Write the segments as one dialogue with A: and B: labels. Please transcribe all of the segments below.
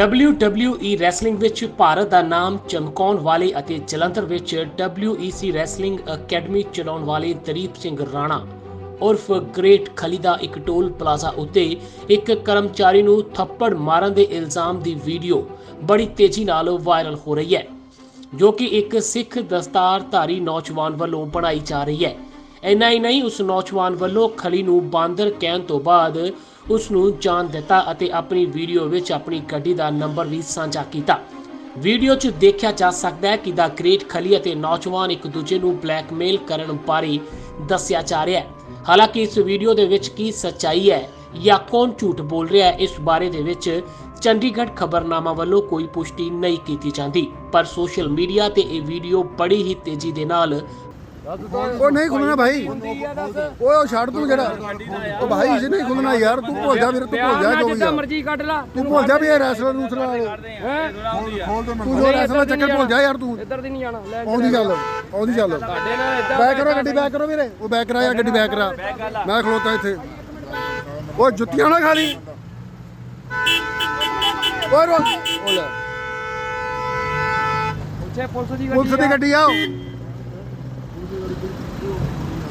A: WWE wrestling ਵਿੱਚ ਭਾਰਤ ਦਾ ਨਾਮ ਚਮਕਾਉਣ ਵਾਲੇ ਅਤੇ ਜਲੰਧਰ ਵਿੱਚ WEC ਰੈਸਲਿੰਗ ਅਕੈਡਮੀ ਚਲਾਉਣ ਵਾਲੇ ਦਰੀਪ ਸਿੰਘ ਰਾਣਾ ਉਰਫ ਗ੍ਰੇਟ ਖਲੀ ਦਾ ਇੱਕ ਟੋਲ ਪਲਾਜ਼ਾ ਉੱਤੇ ਇੱਕ ਕਰਮਚਾਰੀ ਨੂੰ ਥੱਪੜ ਮਾਰਨ ਦੇ ਇਲਜ਼ਾਮ ਦੀ ਵੀਡੀਓ ਬੜੀ ਤੇਜ਼ੀ ਨਾਲ ਵਾਇਰਲ ਹੋ ਰਹੀ ਹੈ, ਜੋ ਕਿ ਇੱਕ ਸਿੱਖ ਦਸਤਾਰਧਾਰੀ ਨੌਜਵਾਨ ਵੱਲੋਂ ਬਣਾਈ ਜਾ ਰਹੀ ਹੈ। ਇੰਨਾ ਹੀ ਨਹੀਂ, ਉਸ ਨੌਜਵਾਨ ਵੱਲੋਂ ਖਲੀ ਨੂੰ ਬਾਂਦਰ ਕਹਿਣ ਤੋਂ ਬਾਅਦ ਉਸ ਨੂੰ ਜਾਨ ਦਿੱਤਾ ਅਤੇ ਆਪਣੀ ਵੀਡੀਓ ਵਿੱਚ ਆਪਣੀ ਗੱਡੀ ਦਾ ਨੰਬਰ ਵੀ ਸਾਂਝਾ ਕੀਤਾ। ਵੀਡੀਓ 'ਚ ਦੇਖਿਆ ਜਾ ਸਕਦਾ ਹੈ ਕਿ ਦਾ ਗ੍ਰੇਟ ਖਲੀ ਅਤੇ ਨੌਜਵਾਨ ਇੱਕ ਦੂਜੇ ਨੂੰ ਬਲੈਕਮੇਲ ਕਰਨ ਬਾਰੇ ਦੱਸਿਆ ਜਾ ਰਿਹਾ ਹੈ। ਹਾਲਾਂਕਿ ਇਸ ਵੀਡੀਓ ਦੇ ਵਿੱਚ ਕੀ ਸੱਚਾਈ ਹੈ ਜਾਂ ਕੌਣ ਝੂਠ ਬੋਲ ਰਿਹਾ ਹੈ, ਇਸ ਬਾਰੇ ਦੇ ਵਿੱਚ ਚੰਡੀਗੜ੍ਹ ਖਬਰਨਾਮਾ ਵੱਲੋਂ ਕੋਈ ਪੁਸ਼ਟੀ ਨਹੀਂ ਕੀਤੀ ਜਾਂਦੀ। ਪਰ ਸੋਸ਼ਲ ਮੀਡੀਆ ਤੇ ਇਹ ਵੀਡੀਓ ਬੜੀ ਹੀ ਤੇਜ਼ੀ ਦੇ ਨਾਲ
B: ਉਹ ਨਹੀਂ ਖੁੱਲਣਾ ਭਾਈ। ਓਏ ਉਹ ਛੱਡ ਤੂੰ ਜਿਹੜਾ ਉਹ ਭਾਈ ਜੇ ਨਹੀਂ ਖੁੱਲਣਾ ਯਾਰ ਤੂੰ ਭੁੱਲ ਜਾ ਵੀਰ ਤੂੰ ਭੁੱਲ ਜਾ ਜੋ ਵੀ
C: ਜਿੱਦਾਂ
B: ਆ।
C: ਮਰਜ਼ੀ ਕੱਢ ਲਾ
B: ਤੂੰ ਭੁੱਲ ਜਾ ਵੀ ਇਹ ਰੈਸਲਰ ਨੂੰ
C: ਹੈ
B: ਤੂੰ ਜੋ ਰੈਸਲਰ ਚੱਕਰ ਭੁੱਲ ਜਾ ਯਾਰ ਤੂੰ।
C: ਇੱਧਰ ਦੀ ਨਹੀਂ ਜਾਣਾ ਲੈ
B: ਆਉਂਦੀ ਚੱਲ ਆਉਂਦੀ ਚੱਲ। ਬੈਕ ਕਰੋ ਗੱਡੀ ਬੈਕ ਕਰੋ ਵੀਰੇ। ਉਹ ਬੈਕ ਕਰਾ ਯਾਰ ਗੱਡੀ ਬੈਕ ਕਰਾ। ਮੈਂ ਖਲੋਤਾ ਇੱਥੇ। ਉਹ ਜੁੱਤੀਆਂ ਨਾ ਖਾ ਲਈ। ਓਏ ਰੋ ਉਹ ਲੈ
C: ਉੱਥੇ ਪੁਲਿਸ ਦੀ
B: ਪੁਲਿਸ ਦੀ
C: ਆ।
B: ਗੱਡੀ ਆ। ਉਹ।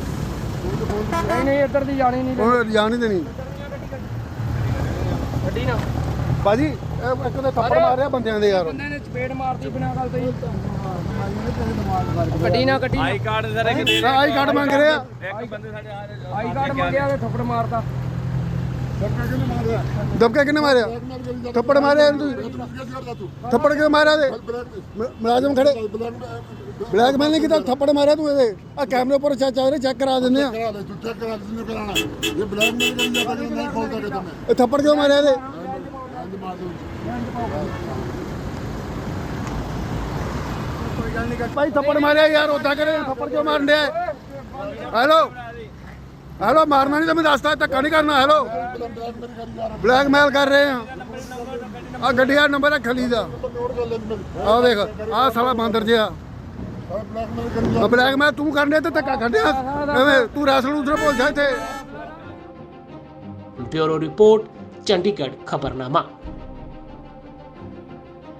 C: ਨਹੀਂ ਨਹੀਂ ਇੱਧਰ ਦੀ ਜਾਣੀ ਨਹੀਂ
B: ਉਹ ਜਾਣ ਨਹੀਂ ਦੇਣੀ।
C: ਗੱਡੀ ਨਾ।
B: ਬਾਜੀ ਇਹ ਇੱਕ ਤੇ ਥੱਪੜ ਮਾਰਿਆ ਬੰਦਿਆਂ ਦੇ ਯਾਰ।
C: ਬੰਦੇ ਨੇ ਚਪੇੜ ਮਾਰਤੀ ਬਿਨਾਂ ਗੱਲ ਤੋਂ ਹੀ। ਗੱਡੀ ਨਾ ਗੱਡੀ
D: ਆਈ ਕਾਰਡ ਸਾਰੇ ਕਿਤੇ
B: ਆਈ ਕਾਰਡ ਮੰਗ ਰਿਹਾ।
D: ਇੱਕ ਬੰਦੇ ਸਾਡੇ ਆ ਰਹੇ
C: ਆਈ ਕਾਰਡ ਮੰਗਿਆ ਤੇ ਥੱਪੜ ਮਾਰਤਾ।
B: ਦਬਕਾ ਕਿਹਨੇ ਮਾਰਿਆ ਥੱਪੜ ਮਾਰਿਆ ਇਹਨੂੰ ਤੁਸੀਂ ਥੱਪੜ ਕਿਉਂ ਮਾਰਿਆ ਦੇ ਮੁਲਾਜ਼ਮ ਖੜੇ ਬਲੈਕਮੇਲ ਨੇ ਕੀਤਾ ਥੱਪੜ ਮਾਰਿਆ ਤੂੰ ਇਹਦੇ ਆ ਕੈਮਰੇ ਉੱਪਰ ਚੈੱਕ ਆ ਚੈੱਕ ਕਰਾ ਦਿੰਦੇ ਆ
E: ਚੈੱਕ ਕਰਾ ਦਿੰਦੇ ਕਰਾਣਾ ਇਹ ਬਲੈਕਮੇਲ ਕਰੀ ਨਹੀਂ
B: ਖੋਲ ਥੱਪੜ ਕਿਉਂ ਮਾਰਿਆ ਭਾਈ ਥੱਪੜ ਮਾਰਿਆ ਯਾਰ ਉਦਾਂ ਕਰੇ ਥੱਪੜ ਕਿਉਂ ਮਾਰਨ ਡਿਆ ਹੈਲੋ ਹੈਲੋ ਮਾਰਨਾ ਨਹੀਂ ਤਾਂ ਮੈਂ ਦੱਸਦਾ, ਧੱਕਾ ਨਹੀਂ ਕਰਨਾ ਹੈਲੋ ਬਲੈਕਮੇਲ ਕਰ ਰਹੇ ਆ ਆ ਗੱਡੀਆਂ ਨੰਬਰ ਹੈ ਖਲੀ ਦਾ। ਆ ਦੇਖ ਆ ਸਾਲਾ ਬਾਂਦਰ ਜਿਹਾ। ਆ ਬਲੈਕਮੇਲ ਤੂੰ ਕਰਨੇ ਤੇ ਧੱਕਾ ਕੱਢਿਆ ਐਵੇਂ ਤੂੰ ਰਸਲ ਉਧਰ ਭੁੱਲ ਜਾ ਇੱਥੇ।
A: Bureau report, Chandigarh, ਖਬਰਨਾਮਾ।